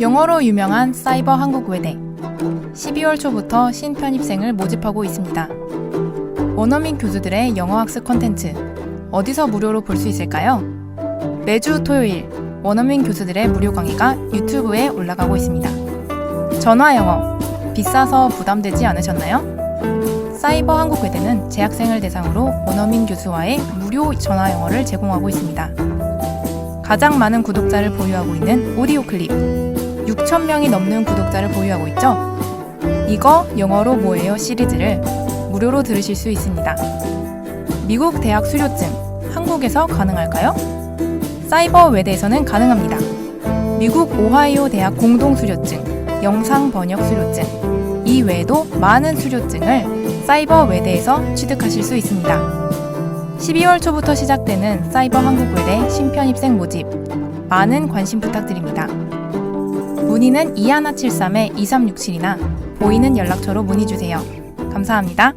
영어로 유명한 사이버 한국외대 12월 초부터 신편입생을 모집하고 있습니다. 원어민 교수들의 영어 학습 콘텐츠 어디서 무료로 볼 수 있을까요? 매주 토요일 원어민 교수들의 무료 강의가 유튜브에 올라가고 있습니다. 전화 영어 비싸서 부담되지 않으셨나요? 사이버 한국외대는 재학생을 대상으로 원어민 교수와의 무료 전화 영어를 제공하고 있습니다. 가장 많은 구독자를 보유하고 있는 오디오 클립 6,000명이 넘는 구독자를 보유하고 있죠. 이거 영어로 뭐예요 시리즈를 무료로 들으실 수 있습니다. 미국 대학 수료증 한국에서 가능할까요? 사이버 외대에서는 가능합니다. 미국 오하이오 대학 공동 수료증, 영상 번역 수료증 이 외에도 많은 수료증을 사이버 외대에서 취득하실 수 있습니다. 12월 초부터 시작되는 사이버 한국외대 신편 입생 모집 많은 관심 부탁드립니다. 문의는 2173-2367이나 보이는 연락처로 문의 주세요. 감사합니다.